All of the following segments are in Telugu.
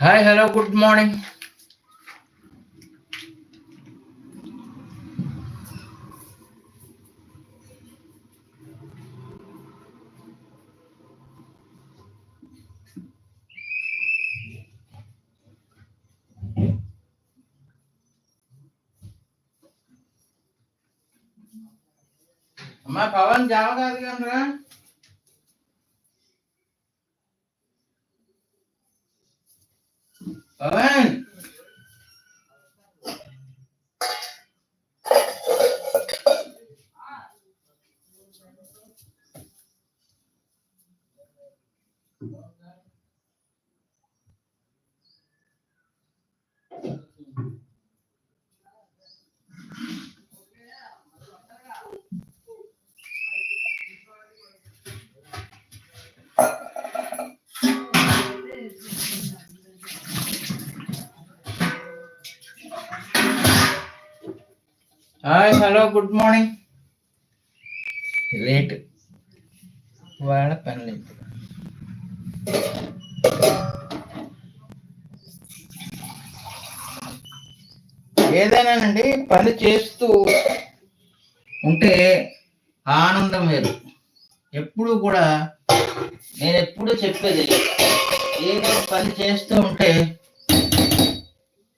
Hi, hello, good morning. అమ్మా పవన్ జావ కాదు కనరా Pawan. Hi hello good morning late వాళ్ళ పని లేదు ఏదైనానండి పని చేస్తూ ఉంటే ఆనందం వేరు ఎప్పుడు కూడా నేను ఎప్పుడు చెప్పేది ఏదో పని చేస్తూ ఉంటే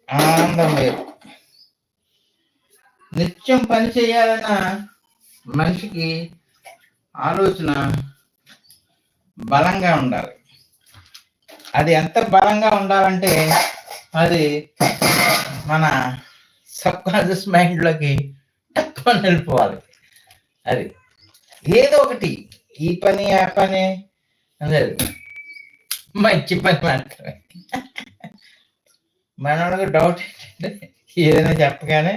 ఆనందం వేరు నిత్యం పని చేయాలన్న మనిషికి ఆలోచన బలంగా ఉండాలి. అది ఎంత బలంగా ఉండాలంటే అది మన సబ్ కాన్షియస్ మైండ్లోకి తక్కువ వెళ్ళిపోవాలి అది ఏదో ఒకటి ఈ పని ఆ పని లేదు మంచి పని మాత్రమే. మనకు డౌట్ ఏంటంటే ఏదైనా చెప్పగానే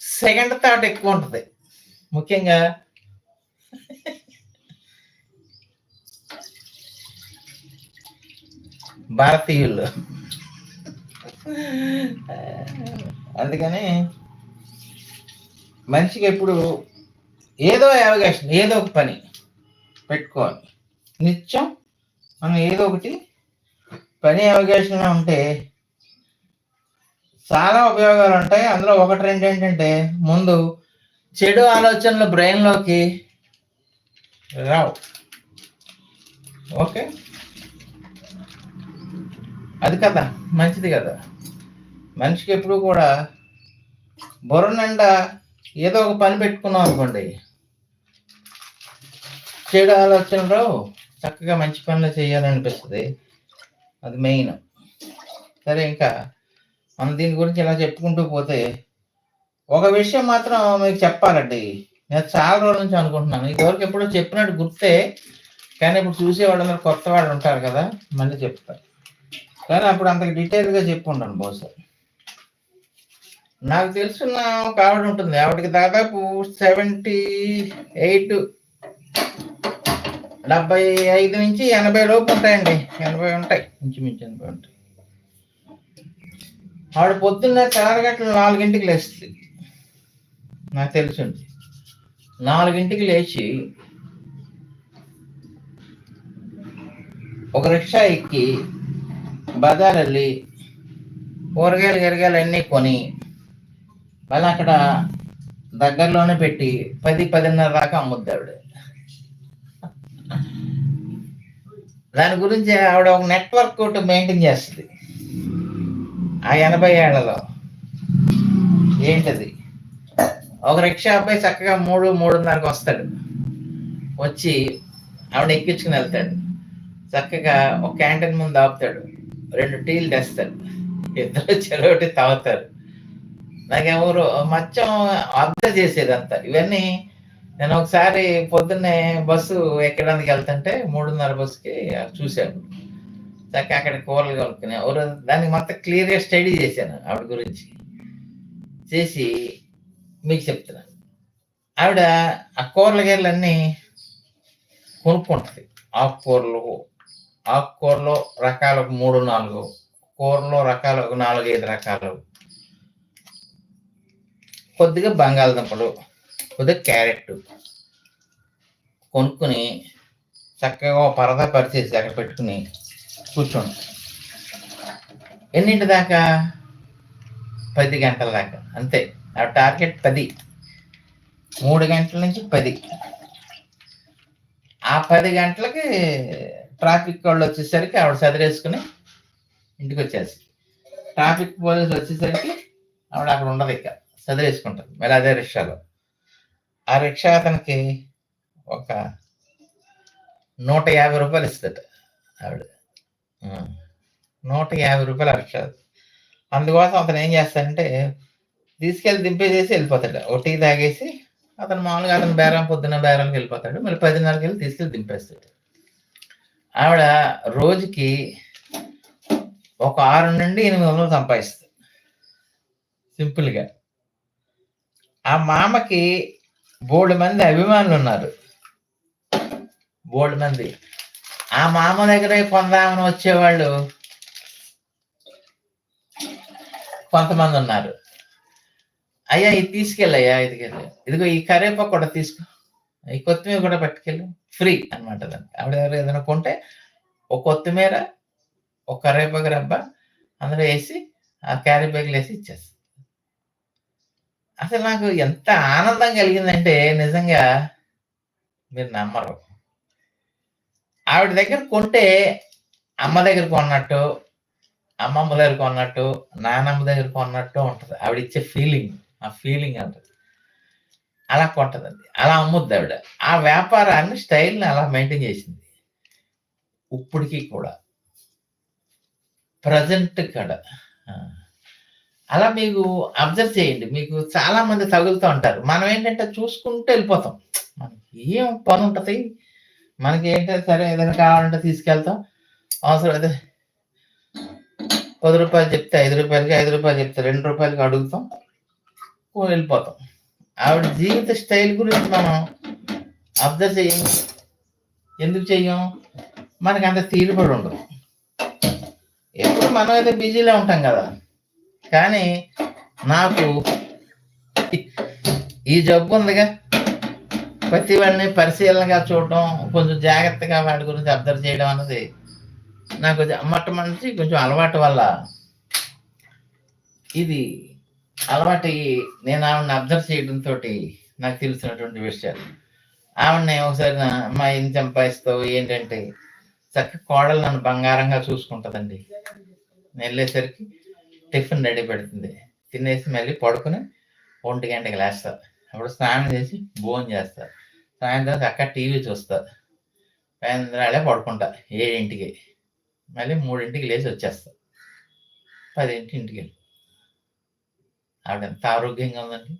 సెకండ్ థాట్ ఎక్కువ ఉంటుంది. ముఖ్యంగా భారతీయులు. అందుకని మనిషికి ఎప్పుడు ఏదో అవకాశం ఏదో ఒక పని పెట్టుకోవాలి. నిత్యం మనం ఏదో ఒకటి పని అవకాశంగా ఉంటే చాలా ఉపయోగాలు ఉంటాయి. అందులో ఒకటి రెండు ఏంటంటే ముందు చెడు ఆలోచనలు బ్రెయిన్లోకి రావు. ఓకే? అది కదా మంచిది కదా. మనిషికి ఎప్పుడు కూడా బుర్ర నిండా ఏదో ఒక పని పెట్టుకున్నాం అనుకోండి చెడు ఆలోచనలు రావు. చక్కగా మంచి పనులు చేయాలనిపిస్తుంది. అది మెయిన్. సరే ఇంకా మనం దీని గురించి ఇలా చెప్పుకుంటూ పోతే ఒక విషయం మాత్రం మీకు చెప్పాలండి. నేను చాలా రోజుల నుంచి అనుకుంటున్నాను. ఇదివరకు ఎప్పుడో చెప్పినట్టు గుర్తే కానీ ఇప్పుడు చూసేవాళ్ళు అందరూ కొత్త వాళ్ళు ఉంటారు కదా మళ్ళీ చెప్తారు కానీ అప్పుడు అంత డీటెయిల్గా చెప్పుకుంటాను బహుశా. నాకు తెలుసున్న ఒక ఆవిడ ఉంటుంది. ఆవిడకి దాదాపు సెవెంటీ ఎయిట్ డెబ్బై ఐదు నుంచి ఎనభై లోపు ఉంటాయండి. ఎనభై ఉంటాయి. ఇంచుమించు ఎనభై ఉంటాయి. ఆవిడ పొద్దున్న తెల్లగట్ల నాలుగింటికి లేస్తుంది. నాకు తెలుసుండి. నాలుగింటికి లేచి ఒక రిక్షా ఎక్కి బజార్ వెళ్ళి కూరగాయలు గిరగాయలు అన్నీ కొని మళ్ళీ అక్కడ దగ్గరలోనే పెట్టి పది పదిన్నర దాకా అమ్ముద్ది ఆవిడ. దాని గురించి ఆవిడ ఒక నెట్వర్క్ ఒకటి మెయింటైన్ చేస్తుంది. ఆ ఎనభై ఏళ్ళలో. ఏంటది? ఒక రిక్షా అబ్బాయి చక్కగా మూడు మూడున్నరకు వస్తాడు. వచ్చి ఆవిడ ఎక్కించుకుని వెళ్తాడు. చక్కగా ఒక క్యాంటీన్ ముందు ఆపుతాడు. రెండు టీలు తెస్తాడు. ఇద్దరు చెరొకటి తాగుతారు. నాకు ఎవరు మచ్చం అర్థం చేసేదంతా. ఇవన్నీ నేను ఒకసారి పొద్దున్నే బస్సు ఎక్కడానికి వెళ్తుంటే మూడున్నర బస్సుకి చూశాను. చక్క అక్కడ కూరలు కొనుక్కునే దాన్ని మొత్తం క్లియర్గా స్టడీ చేశాను ఆవిడ గురించి. చేసి మీకు చెప్తున్నాను ఆవిడ ఆ కూరల గేర్లన్నీ కొనుక్కుంటుంది. ఆకుకూరలు ఆకుకూరలో రకాలు ఒక మూడు నాలుగు. కూరలో రకాలు ఒక నాలుగు ఐదు రకాలు. కొద్దిగా బంగాళదుంపలు కొద్దిగా క్యారెట్ కొనుక్కుని చక్కగా పరదా పరిచేసి అక్కడ పెట్టుకుని కూర్చోండి. ఎన్నింటి దాకా? పది గంటల దాకా. అంతే. ఆ టార్గెట్ పది. మూడు గంటల నుంచి పది. ఆ పది గంటలకి ట్రాఫిక్ వాళ్ళు వచ్చేసరికి ఆవిడ చదివేసుకుని ఇంటికి వచ్చేసి ట్రాఫిక్ పోలీసులు వచ్చేసరికి ఆవిడ అక్కడ ఉండదు ఇక. చదివేసుకుంటారు మరి అదే రిక్షాలో. ఆ రిక్షా అతనికి ఒక నూట యాభై రూపాయలు ఇస్తుందట ఆవిడ. నూట యాభై రూపాయలు ఆ అందుకోసం అతను ఏం చేస్తాడంటే తీసుకెళ్ళి దింపేసేసి వెళ్ళిపోతాడు. ఒకటి తాగేసి అతను మామూలుగా అతను బేరం పొద్దున్న బేరానికి వెళ్ళిపోతాడు. మళ్ళీ పదిన్నరకి వెళ్ళి తీసుకెళ్ళి దింపేస్తాడు. ఆవిడ రోజుకి ఒక ఆరు నుండి ఎనిమిది వందలు సంపాదిస్తుంది. సింపుల్గా. ఆ మామకి బోల్డ్ మంది అభిమానులు ఉన్నారు. బోల్డ్ మంది. ఆ మామ దగ్గరే కొందామని వచ్చేవాళ్ళు. కొంతమంది ఉన్నారు. అయ్యా ఇది తీసుకెళ్ళయ్యా ఇదికెళ్ళి ఇదిగో. ఈ కరేపాకు కూడా తీసుకో. ఈ కొత్తిమీర కూడా పట్టుకెళ్ళు. ఫ్రీ అనమాట దానికి. ఆవిడ ఎవరు ఏదైనా కొంటే ఒక కొత్తిమీర ఒక కరేపాకు రబ్బ అందులో వేసి ఆ క్యారీ బ్యాగ్లు వేసి ఇచ్చేస్తుంది అసలు నాకు ఎంత ఆనందం కలిగిందంటే నిజంగా మీరు నమ్మరు. ఆవిడ దగ్గర కొంటే అమ్మ దగ్గర కొన్నట్టు అమ్మమ్మ దగ్గర కొన్నట్టు నానమ్మ దగ్గర కొన్నట్టు ఉంటుంది. ఆవిడ ఇచ్చే ఫీలింగ్ ఆ ఫీలింగ్ అంటది. అలా కొంటదండి అలా అమ్ముద్ది ఆవిడ. ఆ వ్యాపారాన్ని స్టైల్ని అలా మెయింటైన్ చేసింది. ఇప్పటికీ కూడా. ప్రజెంట్ కూడా. అలా మీకు అబ్జర్వ్ చేయండి. మీకు చాలా మంది తగులుతూ ఉంటారు. మనం ఏంటంటే చూసుకుంటూ వెళ్ళిపోతాం. మనకి ఏం పని ఉంటుంది మనకి ఏంటంటే సరే ఏదైనా కావాలంటే తీసుకెళ్తాం. అవసరం అయితే పది రూపాయలు చెప్తే ఐదు రూపాయలకి ఐదు రూపాయలు చెప్తే రెండు రూపాయలకి అడుగుతాం. వెళ్ళిపోతాం. ఆవిడ జీవిత స్టైల్ గురించి మనం అబ్జర్వ్ చేయం. ఎందుకు చెయ్యం? మనకి అంత తీరుబడి ఉండదు. ఎప్పుడు మనం అయితే బిజీలో ఉంటాం కదా. కానీ నాకు ఈ జబ్బు ఉందిగా. ప్రతి వాడిని పరిశీలనగా చూడటం కొంచెం జాగ్రత్తగా వాటి గురించి అబ్జర్వ్ చేయడం అన్నది నాకు మొట్టమొదటి కొంచెం అలవాటు వల్ల ఇది అలవాటు నేను ఆవిడని అబ్జర్వ్ చేయడంతో నాకు తెలిసినటువంటి విషయాలు. ఆవిడని ఒకసారి మా అమ్మా ఏం సంపాదిస్తావు ఏంటంటే చక్క కోడలు నన్ను బంగారంగా చూసుకుంటుందండి. నేను వెళ్ళేసరికి టిఫిన్ రెడీ పెడుతుంది. తినేసి మళ్ళీ పడుకుని ఒంటి గంటకి లేస్తారు అప్పుడు స్నానం చేసి భోజనం చేస్తా సాయంత్రం అక్క టీవీ చూస్తా. సాయంత్రాలే పడుకుంటా ఏడింటికి మళ్ళీ మూడింటికి లేచి వచ్చేస్తా. పదింటి ఇంటికి వెళ్ళి. ఆవిడ ఎంత ఆరోగ్యంగా ఉందండి.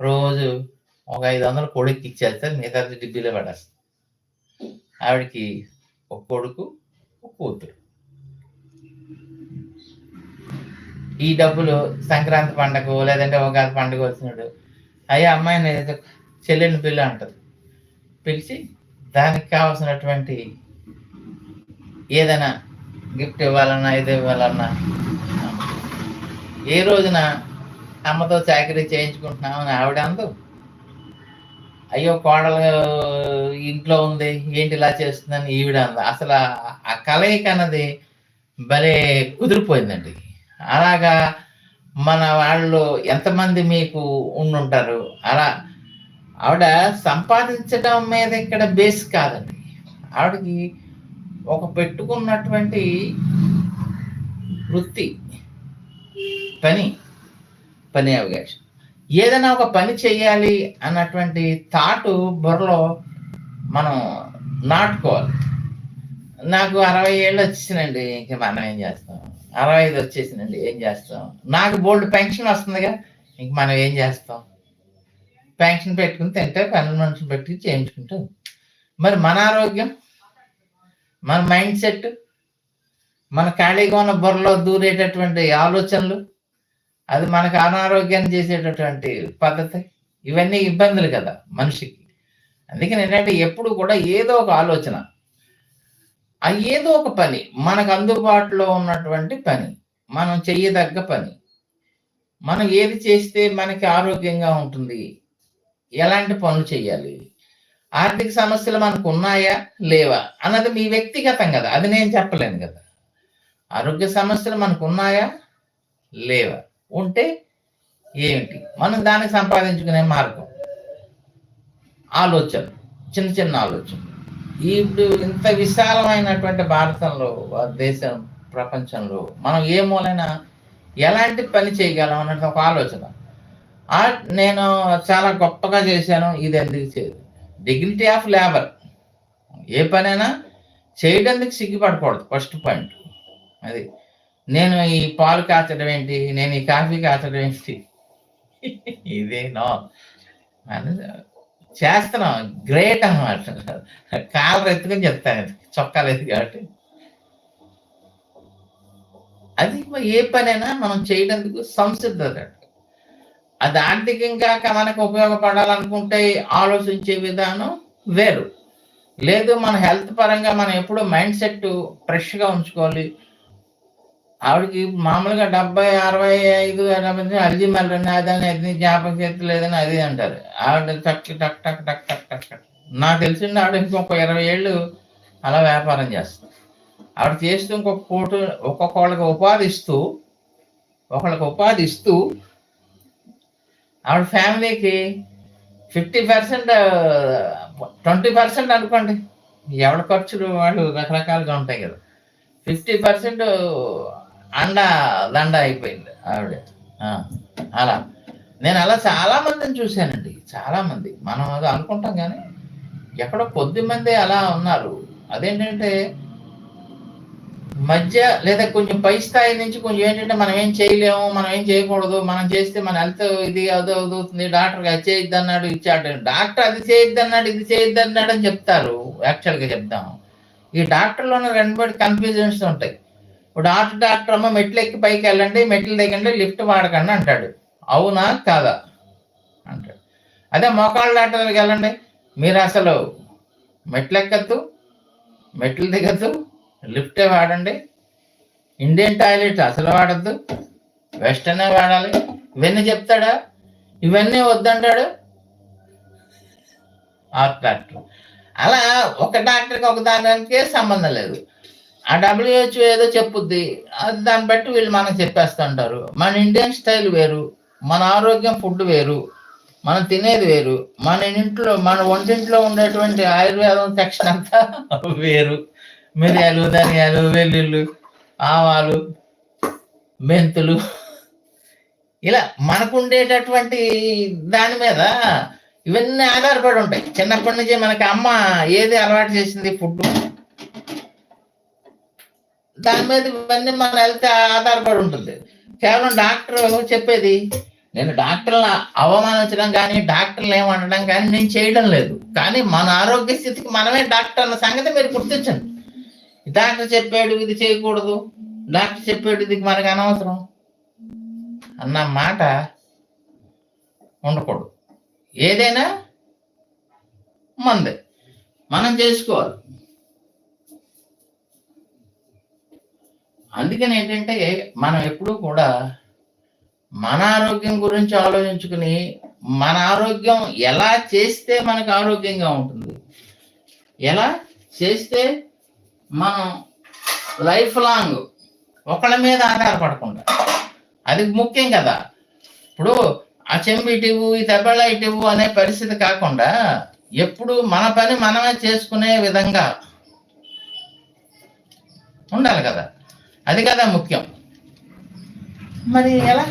రోజు ఒక ఐదు వందలు కొడుకు ఇచ్చేస్తే మిగతా డిబ్బీలో పడేస్తా. ఆవిడకి ఒక కొడుకు ఒక కూతురు. ఈ డబ్బులు సంక్రాంతి పండగ లేదంటే ఉగాది పండుగ వచ్చినప్పుడు అయ్యా అమ్మాయిని చెల్లెని పిల్ల అంటది. పిలిచి దానికి కావాల్సినటువంటి ఏదైనా గిఫ్ట్ ఇవ్వాలన్నా ఇది ఇవ్వాలన్నా ఏ రోజున అమ్మతో చాకరీ చేయించుకుంటున్నామని ఆవిడ అందు అయ్యో కోడలు ఇంట్లో ఉంది ఏంటి ఇలా చేస్తుందని ఈవిడ అంది. అసలు ఆ- ఆ కలయిక అన్నది భలే కుదిరిపోయిందండి. అలాగా మన వాళ్ళు ఎంతమంది మీకు ఉండుంటారు? అలా ఆవిడ సంపాదించడం మీద ఇక్కడ బేస్ కాదండి. ఆవిడకి ఒక పెట్టుకున్నటువంటి వృత్తి పని పని అవకాశం. ఏదైనా ఒక పని చేయాలి అన్నటువంటి థాటు బుర్రలో మనం నాటుకోవాలి. నాకు అరవై ఏళ్ళు వచ్చిందండి ఇంక మనం ఏం చేస్తాం? అరవై ఐదు వచ్చేసిందండి. ఏం చేస్తాం? నాకు బోల్డ్ పెన్షన్ వస్తుందిగా. ఇంక మనం ఏం చేస్తాం? పెన్షన్ పెట్టుకుని తింటే పనులు మనుషులు పెట్టుకుని చేయించుకుంటాం. మరి మన ఆరోగ్యం? మన మైండ్ సెట్? మన ఖాళీగా ఉన్న బుర్రలో దూరేటటువంటి ఆలోచనలు? అది మనకు అనారోగ్యాన్ని చేసేటటువంటి పద్ధతి? ఇవన్నీ ఇబ్బందులు కదా మనిషికి. అందుకని ఏంటంటే ఎప్పుడు కూడా ఏదో ఒక ఆలోచన. ఏదో ఒక పని మనకు అందుబాటులో ఉన్నటువంటి పని మనం చెయ్యదగ్గ పని. మనం ఏది చేస్తే మనకి ఆరోగ్యంగా ఉంటుంది ఎలాంటి పనులు చేయాలి ఆర్థిక సమస్యలు మనకు ఉన్నాయా లేవా అన్నది మీ వ్యక్తిగతం కదా అది నేను చెప్పలేను కదా. ఆరోగ్య సమస్యలు మనకు ఉన్నాయా లేవా ఉంటే ఏమిటి? మనం దాన్ని సంపాదించుకునే మార్గం ఆలోచన చిన్న చిన్న ఆలోచన ఇప్పుడు ఇంత విశాలమైనటువంటి భారతంలో దేశం ప్రపంచంలో మనం ఏ మూలైనా ఎలాంటి పని చేయగలం అన్నట్టు ఒక ఆలోచన. నేను చాలా గొప్పగా చేశాను ఇది ఎందుకు చేయదు. డిగ్నిటీ ఆఫ్ లేబర్ ఏ పనైనా చేయడానికి సిగ్గుపడకూడదు ఫస్ట్ పాయింట్ అది నేను ఈ పాలు కాచడం ఏంటి నేను ఈ కాఫీ కాచడం ఏంటి? ఇదే నో చేస్తున్నాం. గ్రేట్ అన్నమాట. కాలర్ ఎత్తుకొని చెప్తాను. చొక్కాలు ఎత్తు కాబట్టి. అది ఏ పనైనా మనం చేయడానికి సంసిద్ధత. అది ఆర్థికంగా మనకు ఉపయోగపడాలనుకుంటే ఆలోచించే విధానం వేరు. లేదు మన హెల్త్ పరంగా మనం ఎప్పుడు మైండ్ సెట్ ఫ్రెష్గా ఉంచుకోవాలి. ఆవిడకి మామూలుగా డెబ్బై అరవై ఐదు డెబ్బై అల్జీ మళ్ళీ అదని అది జ్ఞాపకం చేతి లేదని అది అంటారు. ఆవిడ టక్ టక్ టక్ టక్ టక్ టక్ టక్. నాకు తెలిసింది ఆవిడ ఇంకొక ఇరవై ఏళ్ళు అలా వ్యాపారం చేస్తుంది. ఆవిడ చేస్తూ ఇంకొక కోటు ఒక్కొక్కళ్ళకి ఉపాధి ఇస్తూ ఒకళ్ళకి ఉపాధి ఇస్తూ ఆవిడ ఫ్యామిలీకి ఫిఫ్టీ పర్సెంట్ ట్వంటీ పర్సెంట్ అనుకోండి. ఎవరి ఖర్చులు వాళ్ళు రకరకాలుగా ఉంటాయి కదా. ఫిఫ్టీ పర్సెంట్ అండ దండ అయిపోయింది ఆవిడ. అలా. నేను అలా చాలా మందిని చూశానండి చాలా మంది మనం అది అనుకుంటాం కానీ ఎక్కడో కొద్ది మంది అలా ఉన్నారు. అదేంటంటే మధ్య లేదా కొంచెం పై స్థాయి నుంచి కొంచెం ఏంటంటే మనం ఏం చేయలేము మనం ఏం చేయకూడదు మనం చేస్తే మన హెల్త్ ఇది అది అవుతుంది డాక్టర్ అది చేయొద్దు అన్నాడు ఇచ్చాడు డాక్టర్ అది చేయొద్దు అన్నాడు ఇది చేయొద్దు అన్నాడు అని చెప్తారు యాక్చువల్గా చెప్దాం ఈ డాక్టర్లోనే రెండు మూడు కన్ఫ్యూజన్స్ ఉంటాయి. ఇప్పుడు ఆర్ట్ డాక్టర్ అమ్మ మెట్లు ఎక్కి పైకి వెళ్ళండి మెట్లు దిగండి లిఫ్ట్ వాడకండి అంటాడు. అవునా కాదా? అంటాడు. అదే మోకాళ్ళ డాక్టర్ దగ్గరికి వెళ్ళండి. మీరు అసలు మెట్లు ఎక్కద్దు మెట్లు దిగద్దు లిఫ్టే వాడండి. ఇండియన్ టాయిలెట్ అసలు వాడద్దు వెస్టర్నే వాడాలి? ఇవన్నీ చెప్తాడా? ఇవన్నీ వద్దంటాడు? Art doctor. అలా ఒక డాక్టర్కి ఒక దానికి సంబంధం లేదు. ఆ డబ్ల్యూహెచ్ఓ ఏదో చెప్పుద్ది. అది దాన్ని బట్టి వీళ్ళు మనకు చెప్పేస్తుంటారు. మన ఇండియన్ స్టైల్ వేరు మన ఆరోగ్యం ఫుడ్ వేరు మనం తినేది వేరు మన ఇంట్లో మన వంటింట్లో ఉండేటువంటి ఆయుర్వేదం సెక్షన్ అంతా వేరు. మిరియాలు ధనియాలు వెల్లుల్లు ఆవాలు మెంతులు. ఇలా మనకు ఉండేటటువంటి దాని మీద ఇవన్నీ ఆధారపడి ఉంటాయి. చిన్నప్పటి నుంచి మనకి అమ్మ ఏది అలవాటు చేసింది ఫుడ్ దాని మీద ఇవన్నీ మన హెల్త్ ఆధారపడి ఉంటుంది. కేవలం డాక్టర్ చెప్పేది నేను డాక్టర్లు అవమానించడం కానీ డాక్టర్లు ఏమనడం కానీ నేను చేయడం లేదు. కానీ మన ఆరోగ్య స్థితికి మనమే డాక్టర్ అన్న సంగతి మీరు గుర్తించండి. డాక్టర్ చెప్పాడు ఇది చేయకూడదు డాక్టర్ చెప్పాడు ఇది మనకు అనవసరం అన్న మాట ఉండకూడదు. ఏదైనా మందే. మనం చేసుకోవాలి. అందుకని ఏంటంటే మనం ఎప్పుడూ కూడా మన ఆరోగ్యం గురించి ఆలోచించుకుని మన ఆరోగ్యం ఎలా చేస్తే మనకు ఆరోగ్యంగా ఉంటుంది? ఎలా చేస్తే మనం లైఫ్ లాంగ్ ఒకళ్ళ మీద ఆధారపడకుండా? అది ముఖ్యం కదా. ఇప్పుడు ఆ చెంబు ఈ దెబ్బల అనే పరిస్థితి కాకుండా ఎప్పుడు మన పని మనమే చేసుకునే విధంగా ఉండాలి కదా. అది కదా ముఖ్యం. మరి ఎలా?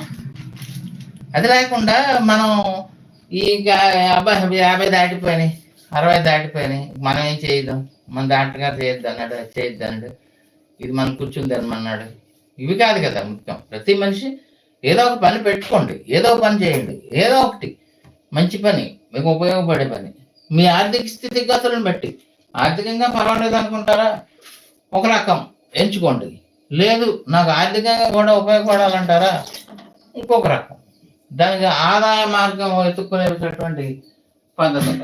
అది లేకుండా మనం ఈ గా- యాభై దాటిపోయినాయి అరవై దాటిపోయినాయి. మనం ఏం చేయదాం మన డాక్టర్ గారు చేయొద్దు అన్నాడు చేయొద్దు అన్నాడు. ఇది మనం కూర్చుంది అన్నాడు ఇవి కాదు కదా ముఖ్యం. ప్రతి మనిషి ఏదో ఒక పని పెట్టుకోండి. ఏదో ఒక పని చేయండి. ఏదో ఒకటి. మంచి పని. మీకు ఉపయోగపడే పని. మీ ఆర్థిక స్థితిగతులను బట్టి. ఆర్థికంగా పర్వాలేదు అనుకుంటారా? ఒక రకం. ఎంచుకోండి. లేదు నాకు ఆర్థికంగా కూడా ఉపయోగపడాలంటారా? ఇంకొక రకం. దానికి ఆదాయ మార్గం వెతుక్కునేటటువంటి పద్ధతి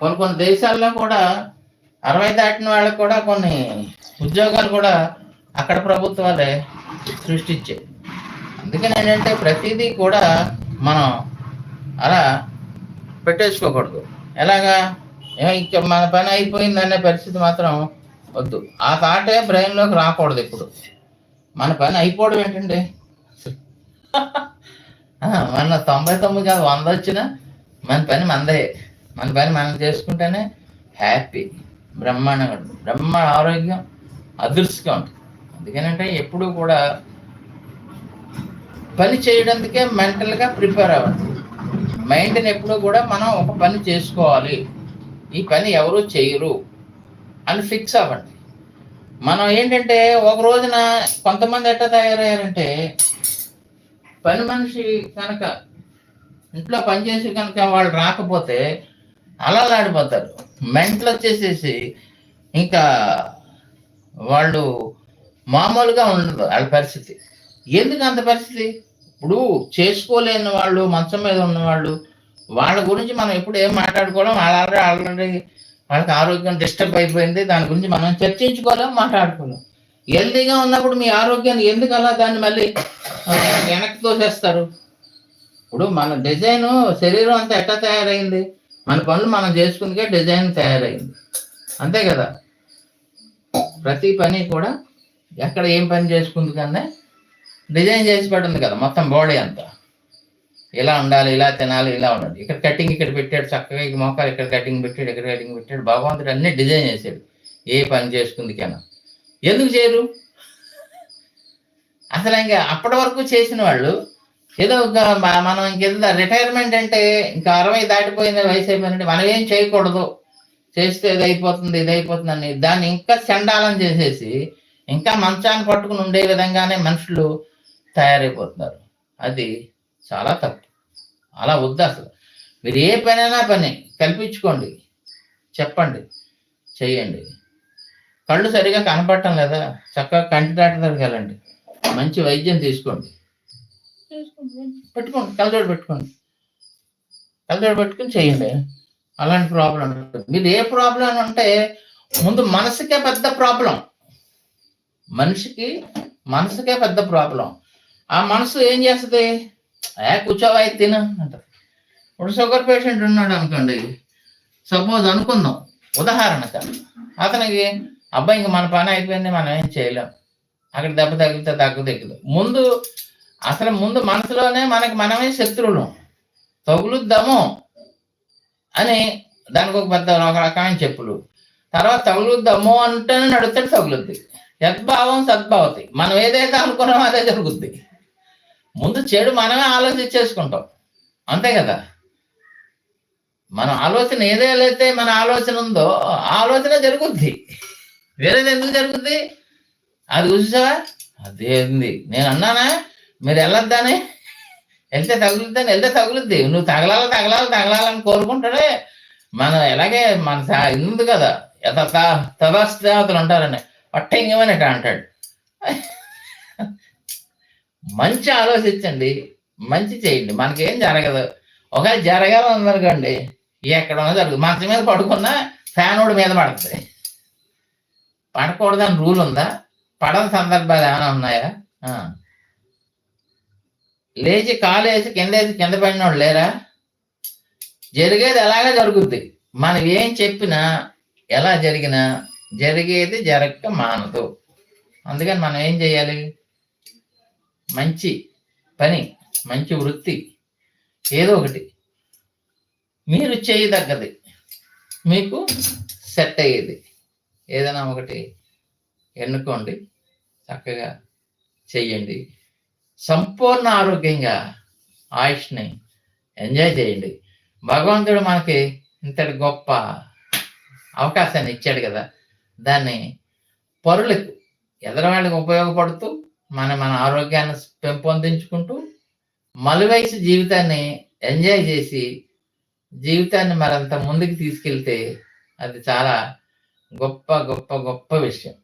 కొన్ని కొన్ని దేశాల్లో కూడా అరవై దాటిన వాళ్ళకి కూడా కొన్ని ఉద్యోగాలు కూడా అక్కడ ప్రభుత్వాలే సృష్టించాయి. అందుకని ఏంటంటే ప్రతిదీ కూడా మనం అలా పెట్టేసుకోకూడదు. ఎలాగా? ఇంకా మన పని అయిపోయిందనే పరిస్థితి మాత్రం వద్దు. ఆ థాటే బ్రెయిన్లోకి రాకూడదు ఇప్పుడు. మన పని అయిపోవడం ఏంటండి? మన తొంభై తొమ్మిది కాదు వంద వచ్చినా మన పని మందే. మన పని మనం చేసుకుంటేనే హ్యాపీ బ్రహ్మాండంగా ఉంటుంది. బ్రహ్మాండ ఆరోగ్యం అదృష్టంగా ఉంటుంది. అందుకనంటే ఎప్పుడు కూడా పని చేయడానికే మెంటల్గా ప్రిపేర్ అవ్వండి. మైండ్ని ఎప్పుడు కూడా మనం ఒక పని చేసుకోవాలి. ఈ పని ఎవరు చేయరు. అని ఫిక్స్ అవ్వండి. మనం ఏంటంటే ఒక రోజున కొంతమంది ఎట్లా తయారయ్యారంటే పని మనిషి కనుక ఇంట్లో పని చేసి కనుక వాళ్ళు రాకపోతే అలలాడిపోతారు. మెంటలు వచ్చేసేసి ఇంకా వాళ్ళు మామూలుగా ఉండదు వాళ్ళ పరిస్థితి. ఎందుకు అంత పరిస్థితి? ఇప్పుడు చేసుకోలేని వాళ్ళు మంచం మీద ఉన్నవాళ్ళు వాళ్ళ గురించి మనం ఎప్పుడు ఏం మాట్లాడుకోవడం వాళ్ళ ఆల్రెడీ ఆల్రెడీ వాళ్ళకి ఆరోగ్యం డిస్టర్బ్ అయిపోయింది. దాని గురించి మనం చర్చించుకోలేం మాట్లాడుకోలేం. హెల్తీగా ఉన్నప్పుడు మీ ఆరోగ్యాన్ని ఎందుకు అలా దాన్ని మళ్ళీ వెనక్కి తోసేస్తారు? ఇప్పుడు మన డిజైన్ శరీరం అంతా ఎట్లా తయారైంది? మన పనులు మనం చేసుకుందికే డిజైన్ తయారైంది. అంతే కదా? ప్రతి పని కూడా ఎక్కడ ఏం పని చేసుకుంది కన్నా డిజైన్ చేసి పడింది కదా మొత్తం బాడీ అంతా. ఇలా ఉండాలి ఇలా తినాలి ఇలా ఉండాలి. ఇక్కడ కటింగ్ ఇక్కడ పెట్టాడు చక్కగా ఈ మోకాలు ఇక్కడ కటింగ్ పెట్టాడు ఇక్కడ కటింగ్ పెట్టాడు. భగవంతుడు అన్ని డిజైన్ చేశాడు. ఏ పని చేసుకుంది కన్నా ఎందుకు చేయరు? అసలు ఇంకా అప్పటి వరకు చేసిన వాళ్ళు ఏదో ఒక మనం ఇంకేదో రిటైర్మెంట్ అంటే ఇంకా అరవై దాటిపోయిన వయసు అయిపోయిందంటే మనం ఏం చేయకూడదు. చేస్తే ఇది అయిపోతుంది ఇది అయిపోతుంది అని దాన్ని ఇంకా చండాలం చేసేసి ఇంకా మంచాన్ని పట్టుకుని ఉండే విధంగానే మనుషులు తయారైపోతున్నారు. అది చాలా తప్పు. అలా వద్దు అసలు. మీరు ఏ పనైనా పని కల్పించుకోండి. చెప్పండి. చేయండి కళ్ళు సరిగా కనపడటం లేదా? చక్కగా కంటి డాక్టర్ దగ్గరికి వెళ్ళండి మంచి వైద్యం తీసుకోండి. పెట్టుకోండి. కళ్ళజోడు పెట్టుకోండి. కళ్ళజోడు పెట్టుకుని చేయండి అలాంటి ప్రాబ్లం మీరు ఏ ప్రాబ్లం ఉంటే ముందు మనసుకే పెద్ద ప్రాబ్లం మనిషికి మనసుకే పెద్ద ప్రాబ్లం ఆ మనసు ఏం చేస్తుంది? ఏ కూర్చోవా తిను అంటారు ఇప్పుడు షుగర్ పేషెంట్ ఉన్నాడు అనుకోండి. సపోజ్ అనుకుందాం. ఉదాహరణకు అతనికి అబ్బాయి ఇంక మన పని అయిపోయింది మనం ఏం చేయలేం. అక్కడ దెబ్బ తగిలితే దగ్గు తగ్గుదు. ముందు అసలు ముందు మనసులోనే మనకి మనమే శత్రువులు. తగులుద్దాము అని దానికి ఒక పెద్ద ఒక రకమైన చెప్పులు. తర్వాత తగులుద్దాము అంటేనే నడుస్తాడు తగులుద్ది. యద్భావం సద్భావతి. మనం ఏదైతే అనుకున్నామో అదే జరుగుద్ది. ముందు చెడు మనమే ఆలోచించేసుకుంటాం. అంతే కదా? మన ఆలోచన ఏదైతే మన ఆలోచన ఉందో ఆలోచన జరుగుద్ది. వేరేది ఎందుకు జరుగుద్ది? అది చూసావా? అదేంది నేను అన్నానా? మీరు వెళ్ళొద్దని? వెళ్తే తగులుద్దని వెళ్తే తగులుద్ది. నువ్వు తగలాల తగలాలి తగలాలని కోరుకుంటాడే మనం ఎలాగే మన ఇది ఉంది కదా? యథ తదాస్తేవతలు ఉంటారని. పట్టంగమని అంటాడు. మంచి ఆలోచించండి మంచి చేయండి. మనకేం జరగదు. ఒకవేళ జరగాలనుకోండి ఎక్కడ ఉన్నా జరగదు మంచం మీద పడుకున్నా ఫ్యాన్ మీద పడుతుంది. పడకూడదని రూల్ ఉందా? పడని సందర్భాలు ఏమైనా ఉన్నాయా? లేచి కాలు వేసి కింద వేసి కింద పడిన వాళ్ళు లేరా? జరిగేది ఎలాగా జరుగుద్ది? మనం ఏం చెప్పినా ఎలా జరిగినా జరిగేది జరగక మానదు. అందుకని మనం ఏం చేయాలి? మంచి పని మంచి వృత్తి ఏదో ఒకటి. మీరు చేయదగ్గది మీకు సెట్ అయ్యేది. ఏదైనా ఒకటి ఎన్నుకోండి. చక్కగా చెయ్యండి. సంపూర్ణ ఆరోగ్యంగా ఆయుష్ని ఎంజాయ్ చేయండి. భగవంతుడు మనకి ఇంతటి గొప్ప అవకాశాన్ని ఇచ్చాడు కదా. దాన్ని పరులకు ఎదరవాళ్ళకి ఉపయోగపడుతూ మన మన ఆరోగ్యాన్ని పెంపొందించుకుంటూ మలువయసు జీవితాన్ని ఎంజాయ్ చేసి జీవితాన్ని మరంత ముందుకు తీసుకెళ్తే అది చాలా గొప్ప గొప్ప గొప్ప విషయం.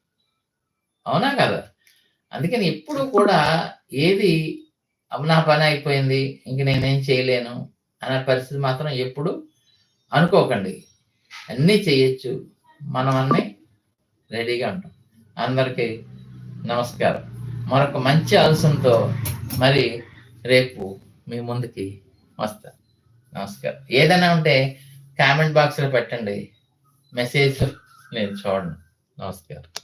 అవునా కదా? అందుకని ఎప్పుడు కూడా ఏది నా పని అయిపోయింది ఇంక నేనేం చేయలేను అనే పరిస్థితి మాత్రం ఎప్పుడు అనుకోకండి. అన్నీ చేయొచ్చు మనం అన్నీ రెడీగా ఉంటాం. అందరికీ నమస్కారం. మరొక మంచి ఆలోచనతో మరి రేపు మీ ముందుకి వస్తా. నమస్కారం. ఏదైనా ఉంటే కామెంట్ బాక్స్లో పెట్టండి. మెసేజ్ నేను చూడండి నమస్కారం.